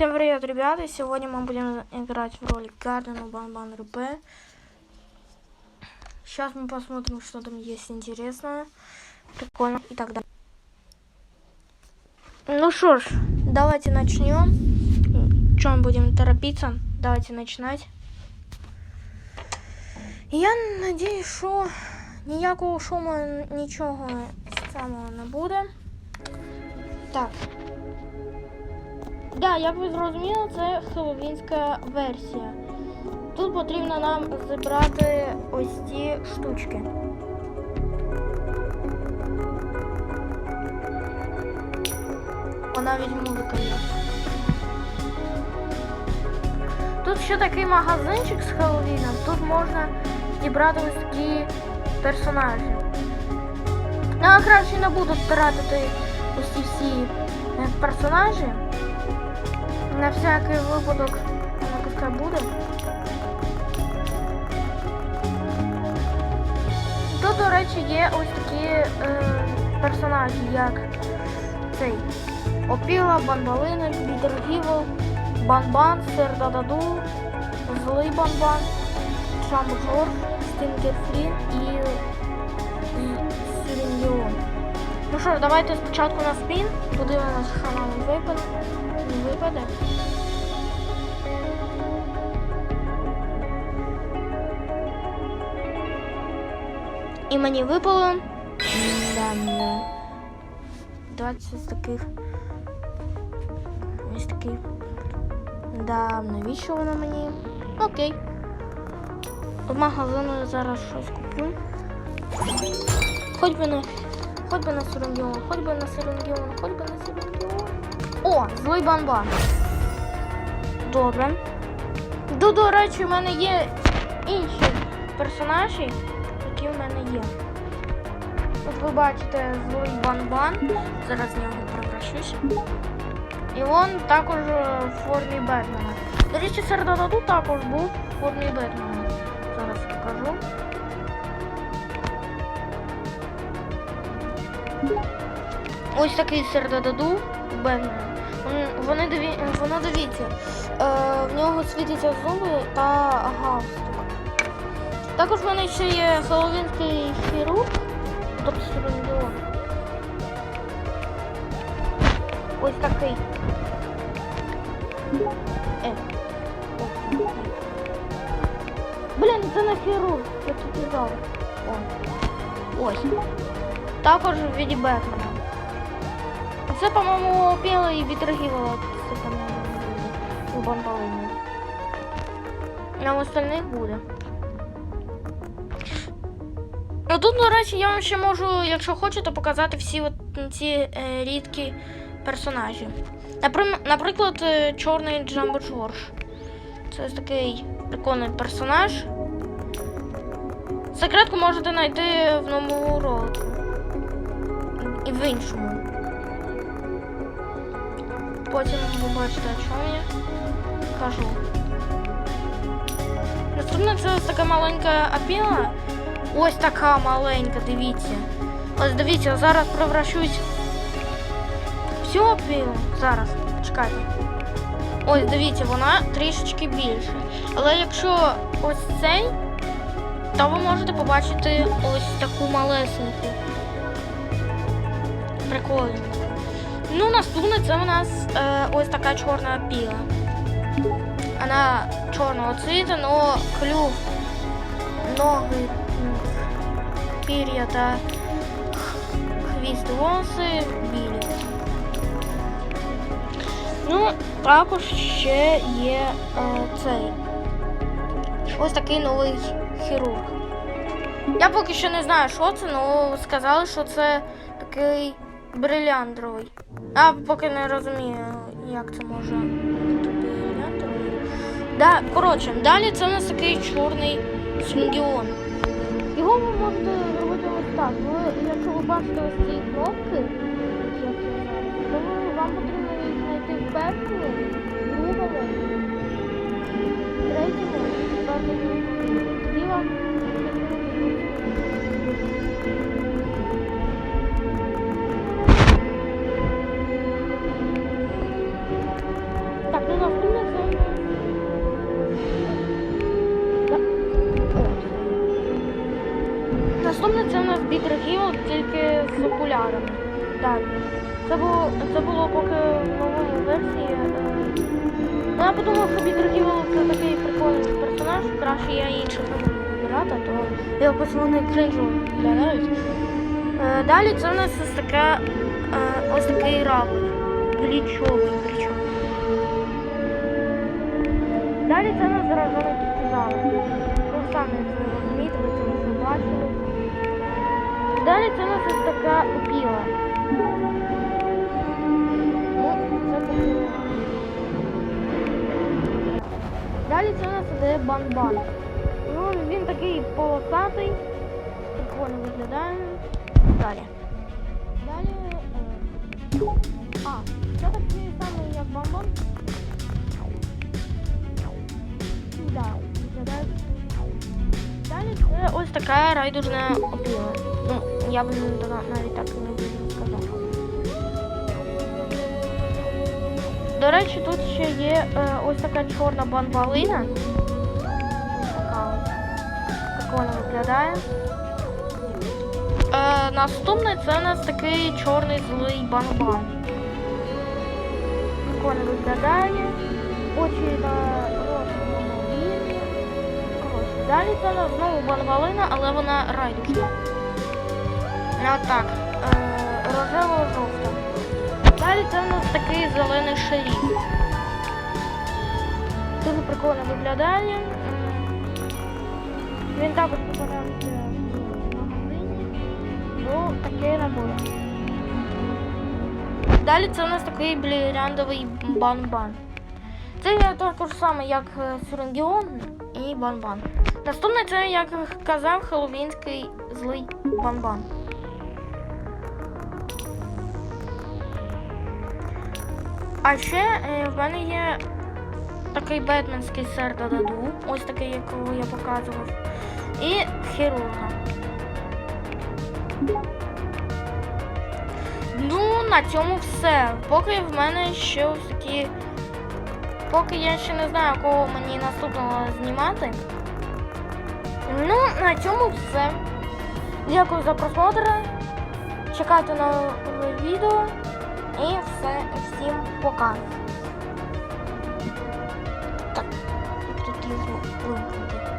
Всем привет, ребята! Сегодня мы будем играть в роли Гардена Банбан РП. Сейчас мы посмотрим, что там есть интересное, прикольно и так далее. Ну что ж, давайте начнем. Чем будем торопиться? Давайте начинать. Я надіюсь, що ніякого шуму, нічого самого не буде. Так. Да, як ви зрозуміли, це хеллоуінська версія. Тут потрібно нам зібрати ось ці штучки. О, навіть музика є. Тут ще такий магазинчик з Хеллоуіном. Тут можна зібрати ось такі персонажі. Ну, а краще не буду тратити ось ці всі е, персонажі. На всякий випадок вона пускай буде. Тут, до речі, є ось такі е, персонажі, як цей Опіла, Банбалина, Бідергівел, Банбан, Сердададу, Злий Банбан, Шамбжор, Стінгерфрін і, і що ж, давайте спочатку на спін, подивимося, що нам випаде. Випаде. І мені випало. Да, да. 20 з таких. Ось такий. Да, навіщо воно мені? Окей. В магазину зараз щось куплю. Хоч би на. Хоч би на Серенгіон, хоч би на Серенгіон, хоч би на Серенгіон. О, злий банбан. Добре. До, до речі, в мене є інші персонажі, які в мене є. От ви бачите злий банбан. Зараз в нього превращусь. І він також е, в формі Бетмена. До речі, Сердададу також був в формі Бетмена. Ось такий Сердададу Бетмен. Вон- Вони диві... воно дивіться. Е, в нього світяться зуби та галстук. Також в мене ще є хеллоуінський хірург, тобто Серендіон. Ось такий. Е. Блін, це не хірург, я тут казав. О. Ось. Також в віді Бетмена. Це, по-моєму, піла і відреагувала. Це, по-моєму, у бомбалині. На остальних буде. Ну тут, до речі, я вам ще можу, якщо хочете, показати всі от ці е, рідкі персонажі. Наприклад, е, чорний Джамбо Джордж. Це ось такий прикольний персонаж. Секретку можете знайти в новому ролику. І в іншому. Потім ви бачите, що я кажу. Наступне це ось така маленька апіла. Ось така маленька, дивіться. Ось дивіться, зараз превращусь. Всю апілу. Зараз, чекайте. Ось дивіться, вона трішечки більше. Але якщо ось цей, то ви можете побачити ось таку малесеньку. Прикольно. Ну, наступне це у нас е, ось така чорна піла. Вона чорного цвіту, но клюв, ноги, пір'я та хвіст волоси білі. Ну, також ще є е, цей. Ось такий новий хірург. Я поки що не знаю, що це, але сказали, що це такий брилянтовий. А поки не розумію, як це може бути. Да, коротше, далі це у нас такий чорний сінгіон. Його ви можете зробити ось так. Ви, якщо ви бачите ось ці кнопки, то вам потрібно знайти в першому, другому. Тоді вам з окулярами. Далі. Це було, це було поки в новому версії. е, Ну, я подумав, що Біградівол це такий прикольний персонаж, краще я інших вибирати, то якось вони кринжово виглядають. Е, Далі це у нас ось таке, е, ось такий равлик. Глічовий причому. Далі це у нас заражений партизан. Ви самі це розумієте, ви це вже бачили. Далі це у нас ось така опіла. Ну, це таке. Далі це у нас іде бан-бан. Ну, він такий полосатий, прикольно виглядає. Далі. Далі. е, А, це такий самий, як бан-бан. Да, виглядає. Далі це ось така райдужна опіла. Ну, я б навіть так не сказав. До речі, тут ще є е, ось така чорна банбалина. Ось така. Як вона виглядає. Е, наступний це у нас такий чорний злий банбан. Прикольно виглядає. Очі на Далі це знову банбалина, але вона райдужна. Отак. Е, рожево-жовта. Далі це у нас такий зелений шеріф. Дуже прикольно виглядає. Він також попадається в магазині. Ну, таке набор. Далі це у нас такий бліряндовий бан-бан. Це також саме, як е, Сюренгіон і бан-бан. Наступне це, як казав, хеллоуінський злий бан-бан. А ще е, в мене є такий бетменський сер Даду, ось такий, якого я показував. І хірурга. Ну, на цьому все. Поки в мене ще ось такі. Поки я ще не знаю, кого мені наступного знімати. Ну, на цьому все. Дякую за просмотр. Чекайте нове відео. І все, всім пока. Так, тут його вимкнути.